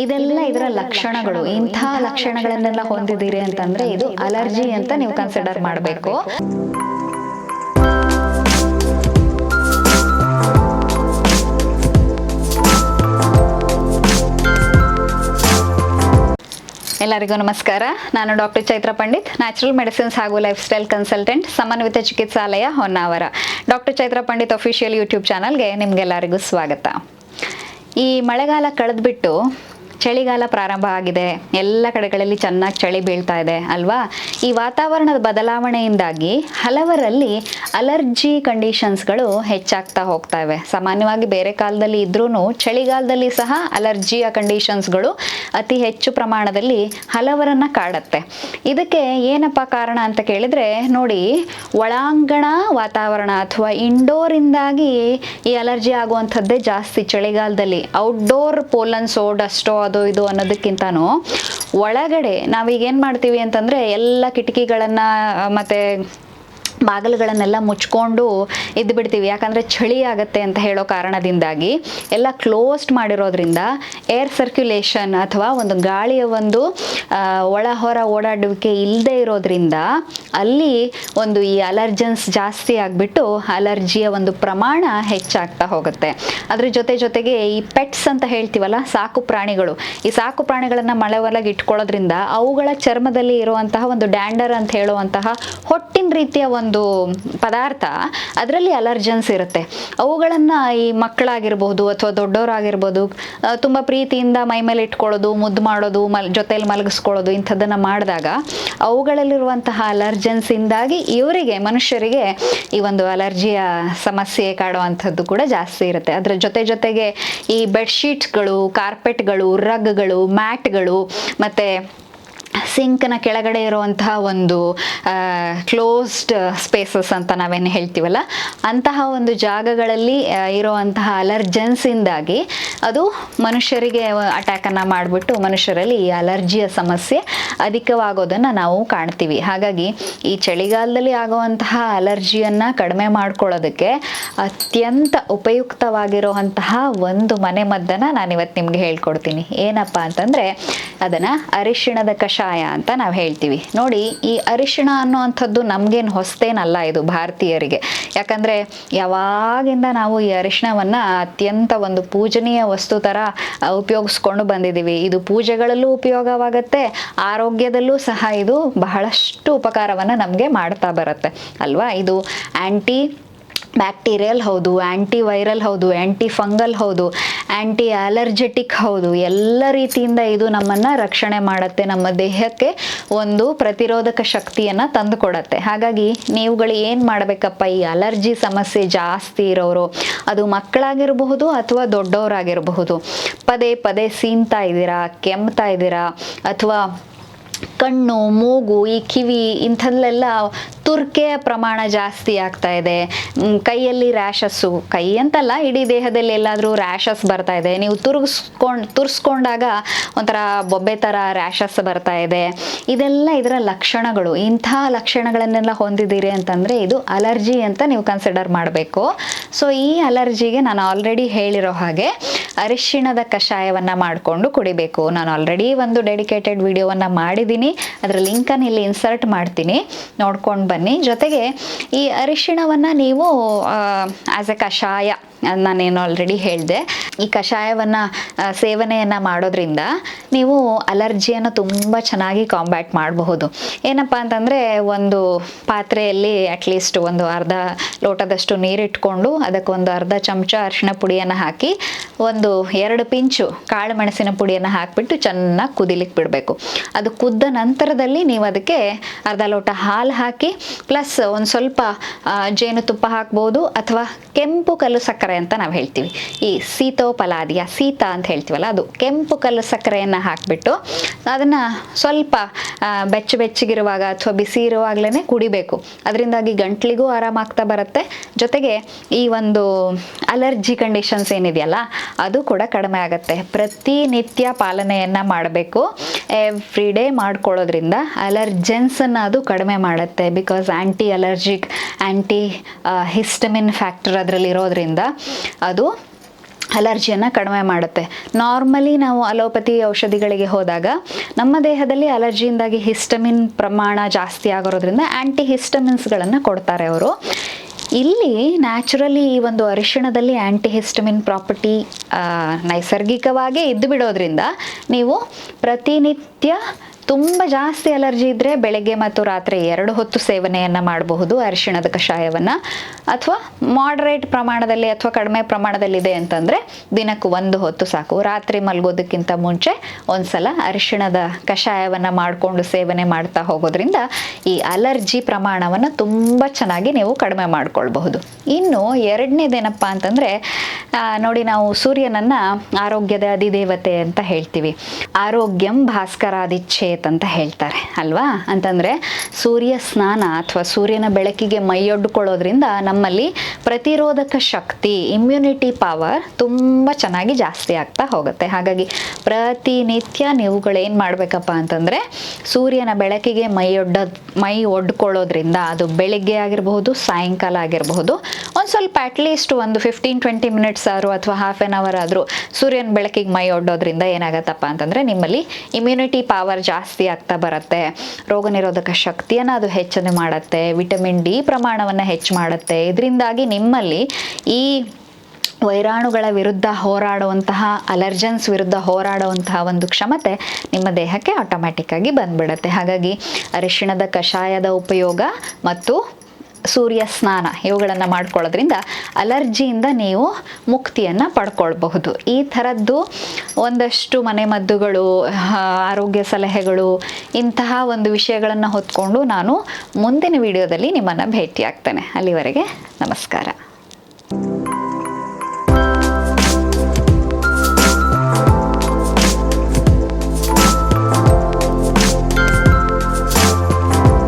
ಇದೆಲ್ಲ ಇದರ ಲಕ್ಷಣಗಳು. ಇಂತಹ ಲಕ್ಷಣಗಳನ್ನೆಲ್ಲ ಹೊಂದಿದ್ದೀರಿ ಅಂತಂದ್ರೆ ಇದು ಅಲರ್ಜಿ ಅಂತ ನೀವು ಕನ್ಸಿಡರ್ ಮಾಡಬೇಕು. ಎಲ್ಲರಿಗೂ ನಮಸ್ಕಾರ. ನಾನು doctor Chaitra Pandit natural medicines ಹಾಗೂ lifestyle consultant Samanvita Chikitsalaya Honnavar. Doctor Chaitra Pandit official YouTube ಚಾನಲ್ಗೆ ನಿಮಗೆಲ್ಲರಿಗೂ ಸ್ವಾಗತ. ಈ ಮಳೆಗಾಲ ಕಳೆದ್ಬಿಟ್ಟು ಚಳಿಗಾಲ ಪ್ರಾರಂಭ ಆಗಿದೆ. ಎಲ್ಲ ಕಡೆಗಳಲ್ಲಿ ಚೆನ್ನಾಗಿ ಚಳಿ ಬೀಳ್ತಾ ಇದೆ, ಅಲ್ವಾ? ಈ ವಾತಾವರಣದ ಬದಲಾವಣೆಯಿಂದಾಗಿ ಹಲವರಲ್ಲಿ ಅಲರ್ಜಿ ಕಂಡೀಷನ್ಸ್ಗಳು ಹೆಚ್ಚಾಗ್ತಾ ಹೋಗ್ತಾ ಇವೆ. ಸಾಮಾನ್ಯವಾಗಿ ಬೇರೆ ಕಾಲದಲ್ಲಿ ಇದ್ರೂ ಚಳಿಗಾಲದಲ್ಲಿ ಸಹ ಅಲರ್ಜಿಯ ಕಂಡೀಷನ್ಸ್ಗಳು ಅತಿ ಹೆಚ್ಚು ಪ್ರಮಾಣದಲ್ಲಿ ಹಲವರನ್ನ ಕಾಡತ್ತೆ. ಇದಕ್ಕೆ ಏನಪ್ಪ ಕಾರಣ ಅಂತ ಕೇಳಿದ್ರೆ, ನೋಡಿ, ಒಳಾಂಗಣ ವಾತಾವರಣ ಅಥವಾ ಇಂಡೋರಿಂದಾಗಿ ಈ ಅಲರ್ಜಿ ಆಗುವಂಥದ್ದೇ ಜಾಸ್ತಿ ಚಳಿಗಾಲದಲ್ಲಿ. ಔಟ್ಡೋರ್ ಪೋಲನ್ ಸೋಡ್ ಡಸ್ಟೋ ಅದು ಇದು ಅನ್ನೋದಕ್ಕಿಂತನೂ ಒಳಗಡೆ ನಾವೀಗ ಏನು ಮಾಡ್ತೀವಿ ಅಂತಂದರೆ ಎಲ್ಲ ಕಿಟಕಿಗಳನ್ನು ಮತ್ತು ಬಾಗಿಲುಗಳನ್ನೆಲ್ಲ ಮುಚ್ಕೊಂಡು ಇದ್ದು ಬಿಡ್ತೀವಿ. ಯಾಕಂದರೆ ಚಳಿ ಆಗುತ್ತೆ ಅಂತ ಹೇಳೋ ಕಾರಣದಿಂದಾಗಿ ಎಲ್ಲ ಕ್ಲೋಸ್ಡ್ ಮಾಡಿರೋದ್ರಿಂದ ಏರ್ ಸರ್ಕ್ಯುಲೇಷನ್ ಅಥವಾ ಒಂದು ಗಾಳಿಯ ಒಂದು ಒಳ ಹೊರ ಓಡಾಡುವಿಕೆ ಇಲ್ಲದೆ ಇರೋದ್ರಿಂದ ಅಲ್ಲಿ ಒಂದು ಈ ಅಲರ್ಜನ್ಸ್ ಜಾಸ್ತಿ ಆಗಿಬಿಟ್ಟು ಅಲರ್ಜಿಯ ಒಂದು ಪ್ರಮಾಣ ಹೆಚ್ಚಾಗ್ತಾ ಹೋಗುತ್ತೆ. ಅದ್ರ ಜೊತೆ ಜೊತೆಗೆ ಈ ಪೆಟ್ಸ್ ಅಂತ ಹೇಳ್ತೀವಲ್ಲ, ಸಾಕು ಪ್ರಾಣಿಗಳು. ಈ ಸಾಕು ಪ್ರಾಣಿಗಳನ್ನು ಮಳೆ ಒಳಗೆ ಇಟ್ಕೊಳ್ಳೋದ್ರಿಂದ ಅವುಗಳ ಚರ್ಮದಲ್ಲಿ ಇರುವಂತಹ ಒಂದು ಡ್ಯಾಂಡರ್ ಅಂತ ಹೇಳುವಂತಹ ಹೊಟ್ಟಿನ ರೀತಿಯ ಪದಾರ್ಥ, ಅದರಲ್ಲಿ ಅಲರ್ಜನ್ಸ್ ಇರುತ್ತೆ. ಅವುಗಳನ್ನು ಈ ಮಕ್ಕಳಾಗಿರ್ಬೋದು ಅಥವಾ ದೊಡ್ಡವರಾಗಿರ್ಬೋದು ತುಂಬ ಪ್ರೀತಿಯಿಂದ ಮೈ ಮೇಲೆ ಇಟ್ಕೊಳ್ಳೋದು, ಮುದ್ದು ಮಾಡೋದು, ಮಲ್ ಜೊತೆಯಲ್ಲಿ ಮಲಗಿಸ್ಕೊಳ್ಳೋದು ಇಂಥದ್ದನ್ನು ಮಾಡಿದಾಗ ಅವುಗಳಲ್ಲಿರುವಂತಹ ಅಲರ್ಜನ್ಸಿಂದಾಗಿ ಇವರಿಗೆ, ಮನುಷ್ಯರಿಗೆ ಈ ಒಂದು ಅಲರ್ಜಿಯ ಸಮಸ್ಯೆ ಕಾಡುವಂಥದ್ದು ಕೂಡ ಜಾಸ್ತಿ ಇರುತ್ತೆ. ಅದರ ಜೊತೆ ಜೊತೆಗೆ ಈ ಬೆಡ್ಶೀಟ್ಗಳು ಕಾರ್ಪೆಟ್ಗಳು ರಗ್ಗಳು ಮ್ಯಾಟ್ಗಳು ಮತ್ತು ಸಿಂಕ್ನ ಕೆಳಗಡೆ ಇರುವಂತಹ ಒಂದು ಕ್ಲೋಸ್ಡ್ ಸ್ಪೇಸಸ್ ಅಂತ ನಾವೇನು ಹೇಳ್ತೀವಲ್ಲ, ಅಂತಹ ಒಂದು ಜಾಗಗಳಲ್ಲಿ ಇರುವಂತಹ ಅಲರ್ಜೆನ್ಸಿಂದಾಗಿ ಅದು ಮನುಷ್ಯರಿಗೆ ಅಟ್ಯಾಕನ್ನು ಮಾಡಿಬಿಟ್ಟು ಮನುಷ್ಯರಲ್ಲಿ ಈ ಅಲರ್ಜಿಯ ಸಮಸ್ಯೆ ಅಧಿಕವಾಗೋದನ್ನು ನಾವು ಕಾಣ್ತೀವಿ. ಹಾಗಾಗಿ ಈ ಚಳಿಗಾಲದಲ್ಲಿ ಆಗುವಂತಹ ಅಲರ್ಜಿಯನ್ನು ಕಡಿಮೆ ಮಾಡ್ಕೊಳ್ಳೋದಕ್ಕೆ ಅತ್ಯಂತ ಉಪಯುಕ್ತವಾಗಿರುವಂತಹ ಒಂದು ಮನೆ ಮದ್ದನ್ನು ನಾನು ಇವತ್ತು ನಿಮಗೆ ಹೇಳ್ಕೊಡ್ತೀನಿ. ಏನಪ್ಪ ಅಂತಂದರೆ, ಅದನ್ನು ಅರಿಶಿಣದ ಕಷಾಯ ಅಂತ ನಾವು ಹೇಳ್ತೀವಿ. ನೋಡಿ, ಈ ಅರಿಶಿಣ ಅನ್ನುವಂಥದ್ದು ನಮಗೇನು ಹೊಸ್ತೇನಲ್ಲ ಇದು ಭಾರತೀಯರಿಗೆ. ಯಾಕಂದರೆ, ಯಾವಾಗಿಂದ ನಾವು ಈ ಅರಿಶಿಣವನ್ನು ಅತ್ಯಂತ ಒಂದು ಪೂಜನೀಯ ವಸ್ತು ಥರ ಉಪಯೋಗಿಸ್ಕೊಂಡು ಬಂದಿದ್ದೀವಿ ಇದು ಪೂಜೆಗಳಲ್ಲೂ ಉಪಯೋಗವಾಗುತ್ತೆ, ಆರೋಗ್ಯದಲ್ಲೂ ಸಹ ಇದು ಬಹಳಷ್ಟು ಉಪಕಾರವನ್ನು ನಮಗೆ ಮಾಡ್ತಾ ಬರುತ್ತೆ. ಅಲ್ವಾ? ಇದು ಆ್ಯಂಟಿ ಬ್ಯಾಕ್ಟೀರಿಯಲ್ ಹೌದು ಆ್ಯಂಟಿ ವೈರಲ್ ಹೌದು ಆ್ಯಂಟಿ ಫಂಗಲ್ ಹೌದು ಆ್ಯಂಟಿ ಅಲರ್ಜೆಟಿಕ್ ಹೌದು, ಎಲ್ಲ ರೀತಿಯಿಂದ ಇದು ನಮ್ಮನ್ನು ರಕ್ಷಣೆ ಮಾಡುತ್ತೆ, ನಮ್ಮ ದೇಹಕ್ಕೆ ಒಂದು ಪ್ರತಿರೋಧಕ ಶಕ್ತಿಯನ್ನು ತಂದುಕೊಡತ್ತೆ. ಹಾಗಾಗಿ ನೀವುಗಳು ಏನು ಮಾಡಬೇಕಪ್ಪ, ಈ ಅಲರ್ಜಿ ಸಮಸ್ಯೆ ಜಾಸ್ತಿ ಇರೋರು, ಅದು ಮಕ್ಕಳಾಗಿರಬಹುದು ಅಥವಾ ದೊಡ್ಡವರಾಗಿರಬಹುದು. ಪದೇ ಪದೇ ಸೀನ್ತಾ ಇದ್ದೀರಾ, ಕೆಮ್ತಾ ಇದ್ದೀರಾ, ಅಥವಾ ಕಣ್ಣು, ಮೂಗು, ಈ ಕಿವಿ ಇಂಥಲ್ಲೆಲ್ಲ ತುರ್ಕೆಯ ಪ್ರಮಾಣ ಜಾಸ್ತಿ ಆಗ್ತಾ ಇದೆ. ಕೈಯಲ್ಲಿ ರ್ಯಾಷಸ್ಸು ಕೈ ಅಂತಲ್ಲ, ಇಡೀ ದೇಹದಲ್ಲಿ ಎಲ್ಲಾದರೂ ರ್ಯಾಷಸ್ ಬರ್ತಾ ಇದೆ. ನೀವು ತುರ್ಗಿಸ್ಕೊಂಡು, ತುರ್ಸ್ಕೊಂಡಾಗ ಒಂಥರ ಬೊಬ್ಬೆ ಥರ ರ್ಯಾಷಸ್ ಬರ್ತಾ ಇದೆ. ಇದೆಲ್ಲ ಇದರ ಲಕ್ಷಣಗಳು. ಇಂಥ ಲಕ್ಷಣಗಳನ್ನೆಲ್ಲ ಹೊಂದಿದ್ದೀರಿ ಅಂತಂದರೆ ಇದು ಅಲರ್ಜಿ ಅಂತ ನೀವು ಕನ್ಸಿಡರ್ ಮಾಡಬೇಕು. ಸೊ ಈ ಅಲರ್ಜಿಗೆ ನಾನು ಆಲ್ರೆಡಿ ಹೇಳಿರೋ ಹಾಗೆ ಅರಿಶಿಣದ ಕಷಾಯವನ್ನು ಮಾಡಿಕೊಂಡು ಕುಡಿಬೇಕು. ನಾನು ಆಲ್ರೆಡಿ ಒಂದು ಡೆಡಿಕೇಟೆಡ್ ವಿಡಿಯೋವನ್ನು ಮಾಡಿದ್ದೀನಿ. ಅದರ ಲಿಂಕನ್ನು ಇಲ್ಲಿ ಇನ್ಸರ್ಟ್ ಮಾಡ್ತೀನಿ. ನೋಡ್ಕೊಂಡು ಬನ್ನಿ. ಜೊತೆಗೆ ಈ ಅರಿಶಿಣವನ್ನು ನೀವು ಆಸ್ ಎ ಕಷಾಯ ನಾನೇನು ಆಲ್ರೆಡಿ ಹೇಳಿದೆ. ಈ ಕಷಾಯವನ್ನು ಸೇವನೆಯನ್ನು ಮಾಡೋದ್ರಿಂದ ನೀವು ಅಲರ್ಜಿಯನ್ನು ತುಂಬ ಚೆನ್ನಾಗಿ ಕಾಂಬ್ಯಾಟ್ ಮಾಡಬಹುದು. ಏನಪ್ಪ ಅಂತಂದರೆ, ಒಂದು ಪಾತ್ರೆಯಲ್ಲಿ ಅಟ್ಲೀಸ್ಟ್ ಒಂದು ಅರ್ಧ ಲೋಟದಷ್ಟು ನೀರಿಟ್ಕೊಂಡು ಅದಕ್ಕೊಂದು ಅರ್ಧ ಚಮಚ ಅರಿಶಿನ ಪುಡಿಯನ್ನು ಹಾಕಿ, ಒಂದು ಎರಡು ಪಿಂಚು ಕಾಳು ಮೆಣಸಿನ ಪುಡಿಯನ್ನು ಹಾಕಿಬಿಟ್ಟು ಚೆನ್ನಾಗಿ ಕುದಿಲಿಕ್ಕೆ ಬಿಡಬೇಕು. ಅದು ಕುದ್ದ ನಂತರದಲ್ಲಿ ನೀವು ಅದಕ್ಕೆ ಅರ್ಧ ಲೋಟ ಹಾಲು ಹಾಕಿ, ಪ್ಲಸ್ ಒಂದು ಸ್ವಲ್ಪ ಜೇನುತುಪ್ಪ ಹಾಕ್ಬೋದು, ಅಥವಾ ಕೆಂಪು ಕಲ್ಲು ಸಕ್ಕರೆ ಅಂತ ನಾವು ಹೇಳ್ತೀವಿ. ಈ ಸೀತೋಪಲಾದಿಯ ಸೀತ ಅಂತ ಹೇಳ್ತೀವಲ್ಲ, ಅದು ಕೆಂಪು ಕಲ್ಲು ಸಕ್ಕರೆಯನ್ನು ಹಾಕಿಬಿಟ್ಟು ಅದನ್ನು ಸ್ವಲ್ಪ ಬೆಚ್ಚ ಬೆಚ್ಚಗಿರುವಾಗ ಅಥವಾ ಬಿಸಿ ಇರುವಾಗಲೇ ಕುಡಿಬೇಕು. ಅದರಿಂದಾಗಿ ಗಂಟ್ಲಿಗೂ ಆರಾಮಾಗ್ತಾ ಬರುತ್ತೆ. ಜೊತೆಗೆ ಈ ಒಂದು ಅಲರ್ಜಿ ಕಂಡೀಷನ್ಸ್ ಏನಿದೆಯಲ್ಲ, ಅದು ಕೂಡ ಕಡಿಮೆ ಆಗುತ್ತೆ. ಪ್ರತಿನಿತ್ಯ ಪಾಲನೆಯನ್ನು ಮಾಡಬೇಕು. ಎವ್ರಿ ಡೇ ಮಾಡ್ಕೊಳ್ಳೋದ್ರಿಂದ ಅಲರ್ಜೆನ್ಸನ್ನು ಅದು ಕಡಿಮೆ ಮಾಡುತ್ತೆ. Because anti allergic antihistamine factor ಅದರಲ್ಲಿ ಇರೋದ್ರಿಂದ ಅದು ಅಲರ್ಜಿಯನ್ನು ಕಡಿಮೆ ಮಾಡುತ್ತೆ. ನಾರ್ಮಲಿ ನಾವು ಅಲೋಪತಿ ಔಷಧಿಗಳಿಗೆ ಹೋದಾಗ ನಮ್ಮ ದೇಹದಲ್ಲಿ ಅಲರ್ಜಿಯಿಂದಾಗಿ ಹಿಸ್ಟಮಿನ್ ಪ್ರಮಾಣ ಜಾಸ್ತಿ ಆಗಿರೋದ್ರಿಂದ ಆ್ಯಂಟಿ ಹಿಸ್ಟಮಿನ್ಸ್ಗಳನ್ನು ಕೊಡ್ತಾರೆ ಅವರು. ಇಲ್ಲಿ ನ್ಯಾಚುರಲಿ ಈ ಒಂದು ಅರಿಶಿಣದಲ್ಲಿ ಆ್ಯಂಟಿ ಹಿಸ್ಟಮಿನ್ ಪ್ರಾಪರ್ಟಿ ನೈಸರ್ಗಿಕವಾಗಿ ಇದ್ದು ಬಿಡೋದ್ರಿಂದ ನೀವು ಪ್ರತಿನಿತ್ಯ ತುಂಬ ಜಾಸ್ತಿ ಅಲರ್ಜಿ ಇದ್ದರೆ ಬೆಳಗ್ಗೆ ಮತ್ತು ರಾತ್ರಿ ಎರಡು ಹೊತ್ತು ಸೇವನೆಯನ್ನು ಮಾಡಬಹುದು, ಅರಿಶಿಣದ ಕಷಾಯವನ್ನು. ಅಥವಾ ಮಾಡ್ರೇಟ್ ಪ್ರಮಾಣದಲ್ಲಿ ಅಥವಾ ಕಡಿಮೆ ಪ್ರಮಾಣದಲ್ಲಿದೆ ಅಂತಂದರೆ ದಿನಕ್ಕೆ ಒಂದು ಹೊತ್ತು ಸಾಕು. ರಾತ್ರಿ ಮಲಗೋದಕ್ಕಿಂತ ಮುಂಚೆ ಒಂದ್ಸಲ ಅರಿಶಿಣದ ಕಷಾಯವನ್ನು ಮಾಡಿಕೊಂಡು ಸೇವನೆ ಮಾಡ್ತಾ ಹೋಗೋದ್ರಿಂದ ಈ ಅಲರ್ಜಿ ಪ್ರಮಾಣವನ್ನು ತುಂಬ ಚೆನ್ನಾಗಿ ನೀವು ಕಡಿಮೆ ಮಾಡಿಕೊಳ್ಬಹುದು. ಇನ್ನು ಎರಡನೇದೇನಪ್ಪ ಅಂತಂದರೆ ನೋಡಿ ನಾವು ಸೂರ್ಯನನ್ನು ಆರೋಗ್ಯದ ಅಧಿದೇವತೆ ಅಂತ ಹೇಳ್ತೀವಿ. ಆರೋಗ್ಯಂ ಭಾಸ್ಕರಾದಿಚ್ಛೇತ್ ಅಂತ ಹೇಳ್ತಾರೆ, ಅಲ್ವಾ? ಅಂತಂದರೆ ಸೂರ್ಯ ಸ್ನಾನ ಅಥವಾ ಸೂರ್ಯನ ಬೆಳಕಿಗೆ ಮೈಯೊಡ್ಕೊಳ್ಳೋದ್ರಿಂದ ನಮ್ಮಲ್ಲಿ ಪ್ರತಿರೋಧಕ ಶಕ್ತಿ ಇಮ್ಯುನಿಟಿ ಪವರ್ ತುಂಬ ಚೆನ್ನಾಗಿ ಜಾಸ್ತಿ ಆಗ್ತಾ ಹೋಗುತ್ತೆ. ಹಾಗಾಗಿ ಪ್ರತಿನಿತ್ಯ ನೀವುಗಳೇನು ಮಾಡಬೇಕಪ್ಪ ಅಂತಂದರೆ ಸೂರ್ಯನ ಬೆಳಕಿಗೆ ಮೈಯೊಡ್ಡ ಮೈ ಒಡ್ಕೊಳ್ಳೋದ್ರಿಂದ ಅದು ಬೆಳಿಗ್ಗೆ ಆಗಿರಬಹುದು, ಸಾಯಂಕಾಲ ಆಗಿರಬಹುದು, ಒಂದು ಸ್ವಲ್ಪ ಅಟ್ಲೀಸ್ಟ್ ಒಂದು ಫಿಫ್ಟೀನ್ ಟ್ವೆಂಟಿ ಮಿನಿಟ್ಸ್ ಆದರೂ ಅಥವಾ ಹಾಫ್ ಆನ್ ಅವರ್ ಆದರೂ ಸೂರ್ಯನ ಬೆಳಕಿಗೆ ಮೈ ಒಡ್ಡೋದ್ರಿಂದ ಏನಾಗತ್ತಪ್ಪ ಅಂತಂದರೆ ನಿಮ್ಮಲ್ಲಿ ಇಮ್ಯುನಿಟಿ ಪವರ್ ಜಾಸ್ತಿ ಆಗ್ತಾ ಬರುತ್ತೆ. ರೋಗ ನಿರೋಧಕ ಶಕ್ತಿಯನ್ನು ಅದು ಹೆಚ್ಚನೆ ಮಾಡುತ್ತೆ. ವಿಟಮಿನ್ ಡಿ ಪ್ರಮಾಣವನ್ನು ಹೆಚ್ಚು ಮಾಡುತ್ತೆ. ಇದರಿಂದಾಗಿ ನಿಮ್ಮಲ್ಲಿ ಈ ವೈರಾಣುಗಳ ವಿರುದ್ಧ ಹೋರಾಡುವಂತಹ, ಅಲರ್ಜನ್ಸ್ ವಿರುದ್ಧ ಹೋರಾಡುವಂತಹ ಒಂದು ಕ್ಷಮತೆ ನಿಮ್ಮ ದೇಹಕ್ಕೆ ಆಟೋಮ್ಯಾಟಿಕ್ಕಾಗಿ ಬಂದ್ಬಿಡುತ್ತೆ. ಹಾಗಾಗಿ ಅರಿಶಿಣದ ಕಷಾಯದ ಉಪಯೋಗ ಮತ್ತು ಸೂರ್ಯ ಸ್ನಾನ ಇವುಗಳನ್ನು ಮಾಡ್ಕೊಳ್ಳೋದ್ರಿಂದ ಅಲರ್ಜಿಯಿಂದ ನೀವು ಮುಕ್ತಿಯನ್ನು ಪಡ್ಕೊಳ್ಬಹುದು. ಈ ಥರದ್ದು ಒಂದಷ್ಟು ಮನೆಮದ್ದುಗಳು ಆರೋಗ್ಯ ಸಲಹೆಗಳು ಇಂತಹ ಒಂದು ವಿಷಯಗಳನ್ನು ಹೊತ್ಕೊಂಡು ನಾನು ಮುಂದಿನ ವಿಡಿಯೋದಲ್ಲಿ ನಿಮ್ಮನ್ನು ಭೇಟಿ ಆಗ್ತೇನೆ ಅಲ್ಲಿವರೆಗೆ ನಮಸ್ಕಾರ.